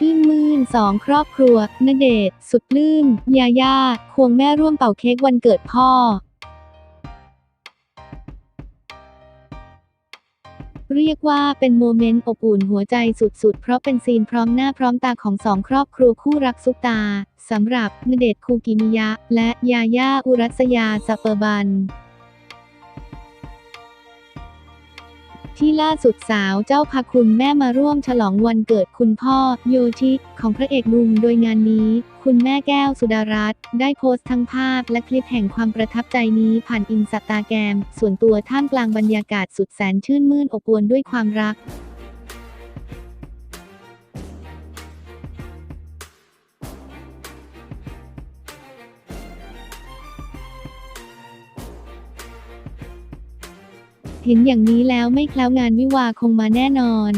ชื่นมื่นสองครอบครัว ณเดชสุดลื่นยาย่าควงแม่ร่วมเป่าเค้กวันเกิดพ่อ เรียกว่าเป็นโมเมนต์อบอุ่นหัวใจสุดๆ เพราะเป็นซีนพร้อมหน้าพร้อมตาของสองครอบครัวคู่รักซุปตาสำหรับณเดชคูกิมิยะ และยาย่าอุรัสยาสเปอร์บัน ที่ล่าสุดสาวเจ้าพาคุณแม่มาร่วมฉลองวันเกิดคุณพ่อ โยชิ ของพระเอกหนุ่มโดยงานนี้ คุณแม่แก้วสุดารัตน์ได้โพสต์ทั้งภาพและคลิปแห่งความประทับใจนี้ผ่านอินสตาแกรมส่วนตัวท่ามกลางบรรยากาศสุดแสนชื่นมื่นอบอวลด้วยความรัก เห็นอย่างนี้แล้วไม่แคล้วงานวิวาคงมาแน่นอน